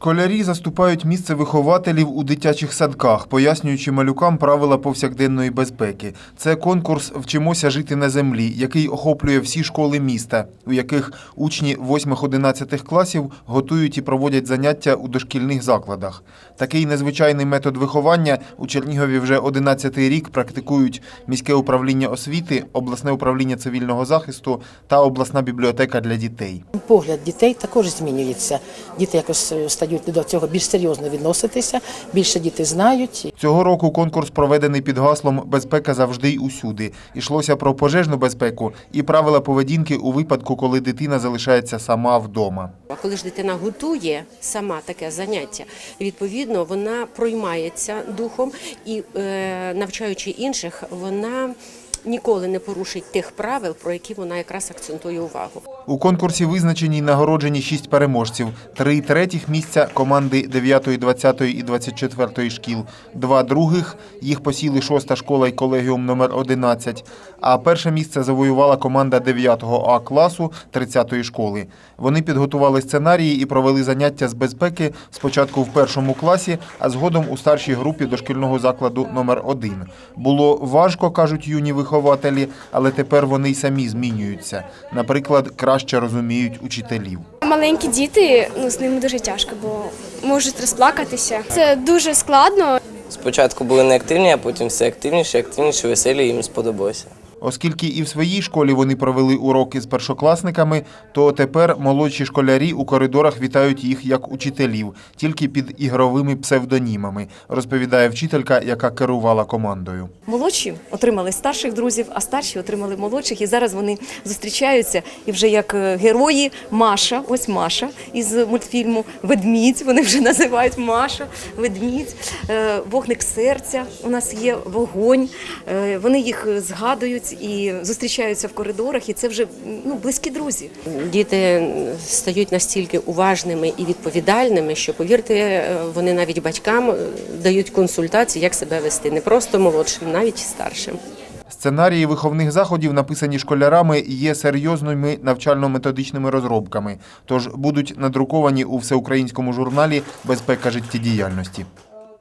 Школярі заступають місце вихователів у дитячих садках, пояснюючи малюкам правила повсякденної безпеки. Це конкурс Вчимося жити на землі, який охоплює всі школи міста, у яких учні 8-11 класів готують і проводять заняття у дошкільних закладах. Такий незвичайний метод виховання у Чернігові вже 11-й рік практикують міське управління освіти, обласне управління цивільного захисту та обласна бібліотека для дітей. Погляд дітей також змінюється. Діти якось е, стають до цього більш серйозно відноситися, більше діти знають. Цього року конкурс проведений під гаслом Безпека завжди й усюди. Ішлося про пожежну безпеку і правила поведінки у випадку, коли дитина залишається сама вдома. А коли ж дитина готує сама таке заняття, відповідно вона проймається духом і е, навчаючи інших, вона ніколи не порушить тих правил, про які вона якраз акцентує увагу. У конкурсі визначені й нагороджені шість переможців: три третіх місця команди 9, 20 і 24 шкіл, два других їх посіли шоста школа і колегіум номер 11, а перше місце завоювала команда 9 А класу 30 школи. Вони підготували сценарії і провели заняття з безпеки спочатку в першому класі, а згодом у старшій групі дошкільного закладу номер 1 Було важко, кажуть юні вихователі, але тепер вони й самі змінюються. Наприклад, краще розуміють учителів. Маленькі діти, ну з ними дуже тяжко, бо можуть розплакатися. Це дуже складно. Спочатку були неактивні, а потім все активніше, активніше, веселі, їм сподобалося. Оскільки і в своїй школі вони провели уроки з першокласниками, то тепер молодші школярі у коридорах вітають їх як учителів, тільки під ігровими псевдонімами, розповідає вчителька, яка керувала командою. Молодші отримали старших друзів, а старші отримали молодших. І зараз вони зустрічаються і вже як е, герої Маша, ось Маша із мультфільму Ведмідь. Вони вже називають Маша, Ведмідь, е, вогник серця. У нас є вогонь. Е, Вони їх згадують і зустрічаються в коридорах, і це вже ну, близькі друзі. Діти стають настільки уважними і відповідальними, що повірте, е, вони навіть батькам е, дають консультації, як себе вести, не просто молодшим, навіть старшим. Сценарії виховних заходів, написані школярами, є серйозними навчально-методичними розробками, тож будуть надруковані у всеукраїнському журналі Безпека життєдіяльності.